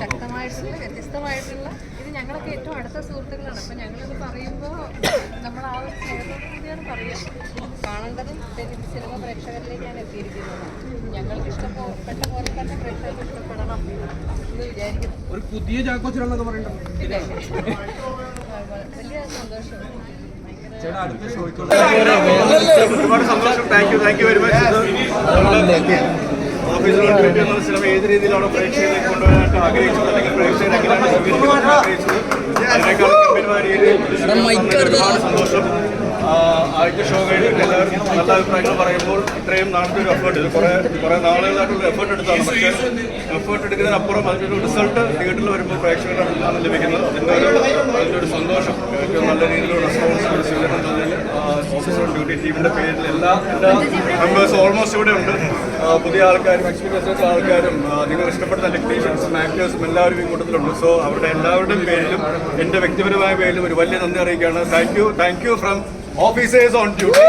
ശക്തമായിട്ടുള്ള വ്യത്യസ്തമായിട്ടുള്ള ഇത് ഞങ്ങളൊക്കെ ഏറ്റവും അടുത്ത സുഹൃത്തുക്കളാണ്. അപ്പൊ ഞങ്ങളിത് പറയുമ്പോൾ നമ്മൾ ആ ഒരു സ്നേഹത്തോടു കൂടിയാണ് പറയുക. കാണേണ്ടതും സിനിമ പ്രേക്ഷകരിലേക്കാണ് എത്തിയിരിക്കുന്നത്. ഞങ്ങൾക്ക് ഇഷ്ടപ്പെട്ട പോലെ തന്നെ പ്രേക്ഷകർക്ക് ഇഷ്ടപ്പെടണം എന്ന് വിചാരിക്കുന്നു. ഒരു പുതിയ ചാക്കോച്ചനാണെന്നൊക്കെ പറയണ്ടോ. വലിയ സന്തോഷം. ഒരുപാട് സന്തോഷം. Thank you thank you very much ഏത് രീതിയിലാണ് പ്രേക്ഷകരിലേക്ക് കൊണ്ടുവരാനായിട്ട് ആഗ്രഹിച്ചത്? അല്ലെങ്കിൽ പ്രേക്ഷകർ എങ്ങനെയാണ് സ്വീകരിക്കുന്നത് ആഗ്രഹിച്ചത് അതിനേക്കാൾ ഗംഭീരമായ ഒരുപാട് സന്തോഷം. ആ, ആദ്യത്തെ ഷോ കഴിഞ്ഞിട്ട് എല്ലാവർക്കും നല്ല അഭിപ്രായങ്ങൾ പറയുമ്പോൾ ഇത്രയും നാളത്തെ ഒരു എഫേർട്ട് ഇത് കുറേ കുറേ നാളുകളായിട്ടുള്ള എഫേർട്ട് എടുത്താണ്. പക്ഷേ എഫേർട്ട് എടുക്കുന്നതിനപ്പുറം അതിന്റെ ഒരു റിസൾട്ട് തിയേറ്ററിൽ വരുമ്പോൾ പ്രേക്ഷകരുടെ അടുത്താണ് ലഭിക്കുന്നത് അതിന്റെ ഒരു അതിന്റെ ഒരു സന്തോഷം. ഏറ്റവും നല്ല രീതിയിലുള്ള റെസ്പോൺസ് സ്വീകരണം തന്നതിൽ ഓഫീസർ ഡ്യൂട്ടി ടീമിന്റെ പേരിൽ എല്ലാ എല്ലാ മെമ്പേഴ്സ് ഓൾമോസ്റ്റ് ഇവിടെ ഉണ്ട്. പുതിയ ആൾക്കാരും എക്സ്പീരിയൻസ് ആൾക്കാരും നിങ്ങൾ ഇഷ്ടപ്പെടുന്ന ടെക്നീഷ്യൻസും ആക്ടേഴ്സും എല്ലാവരും ഈ കൂട്ടത്തിലുണ്ട് സോ അവരുടെ എല്ലാവരുടെയും പേരിലും എന്റെ വ്യക്തിപരമായ പേരിലും ഒരു വലിയ നന്ദി അറിയിക്കുകയാണ്. Thank you thank you from officers on duty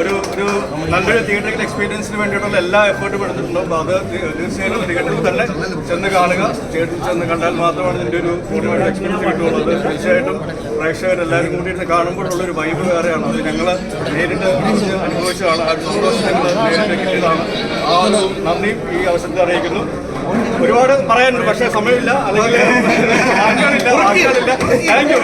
ഒരു ഒരു നല്ലൊരു തിയേറ്ററിക്കൽ എക്സ്പീരിയൻസിന് വേണ്ടിയിട്ടുള്ള എല്ലാ എഫേർട്ടും എടുത്തിട്ടുണ്ട്? അപ്പോൾ അത് തീർച്ചയായിട്ടും തീർച്ചയായും തിയേറ്ററിൽ തന്നെ ചെന്ന് കാണുക. തിയേറ്ററിൽ ചെന്ന് കണ്ടാൽ മാത്രമാണ് ഇതിന്റെ ഒരു പൂർണമായിട്ട് എക്സ്പീരിയൻസ് കിട്ടുള്ളൂ അത് തീർച്ചയായിട്ടും പ്രേക്ഷകരെല്ലാവരും കൂടിയിട്ട് കാണുമ്പോഴുള്ള ഒരു വൈബ് വേറെയാണ്. അത് ഞങ്ങൾ നേരിട്ട് അനുഭവിച്ചതാണ് സന്തോഷം ഞങ്ങൾ നേരിട്ട് കിട്ടിയതാണ്. ആ ഒരു നന്ദി ഈ അവസരത്തിൽ അറിയിക്കുന്നു. ഒരുപാട് പറയാനുണ്ട് പക്ഷേ സമയമില്ല. അല്ലെങ്കിൽ താങ്ക് യു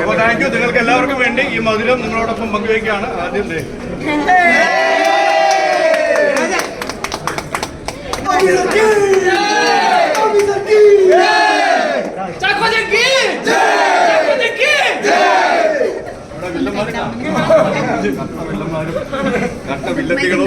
അപ്പോൾ താങ്ക് യു നിങ്ങൾക്ക് എല്ലാവർക്കും വേണ്ടി ഈ മധുരം നിങ്ങളോടൊപ്പം പങ്കുവയ്ക്കുകയാണ് ആദ്യം കട്ട വില്ലത്തികളും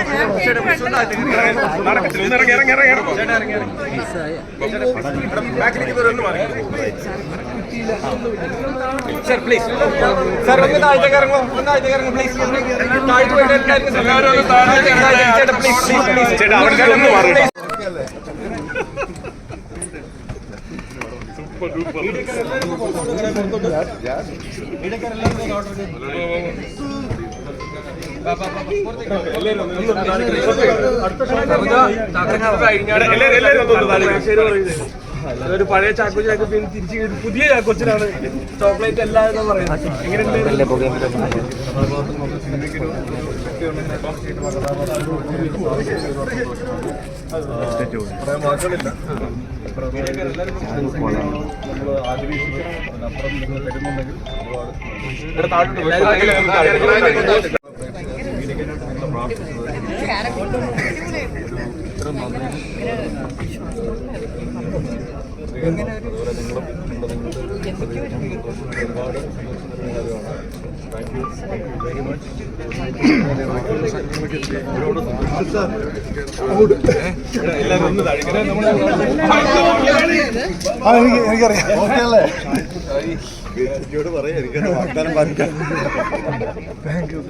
ഇറങ്ങി ഇറങ്ങി ഇറങ്ങി ഇറങ്ങി ഇറങ്ങി ഇറങ്ങി ഇറങ്ങി ഇറങ്ങി സർ പ്ലീസ് സർ ഒന്ന് താഴത്തേക്ക് ഇറങ്ങുമോ ഒന്ന് താഴത്തേക്ക് ഇറങ്ങും പ്ലീസ് താഴത്ത് പോയിട്ട് എല്ലാവരും ചേട്ടാ പ്ലീസ് പ്ലീസ് ചേട്ടാ അവിടെ ഒന്ന് താഴേക്ക്. ഒരു പഴയ ചാക്കോച്ചി ചാക്കോ പിന്നെ തിരിച്ച് പുതിയ ചാക്കോച്ചനാണ് ചോക്ലേറ്റ് എല്ലാം എന്ന് പറയുന്നത്. എങ്ങനെയുണ്ട് വാക്കുകളില്ല നമ്മൾ ആഗ്രഹിച്ചിട്ട് നിങ്ങൾ അതുപോലെ നിങ്ങളും നിങ്ങളുടെ ഒരുപാട് സന്തോഷകരമാണ് thank you thank you very much എല്ലാവരും ഒന്ന് താഴെ നമ്മൾ എനിക്കറിയാം. ഓക്കെ അല്ലേ പറയാം. എനിക്കത് വാഗ്ദാനം പാലിക്കാം താങ്ക് യു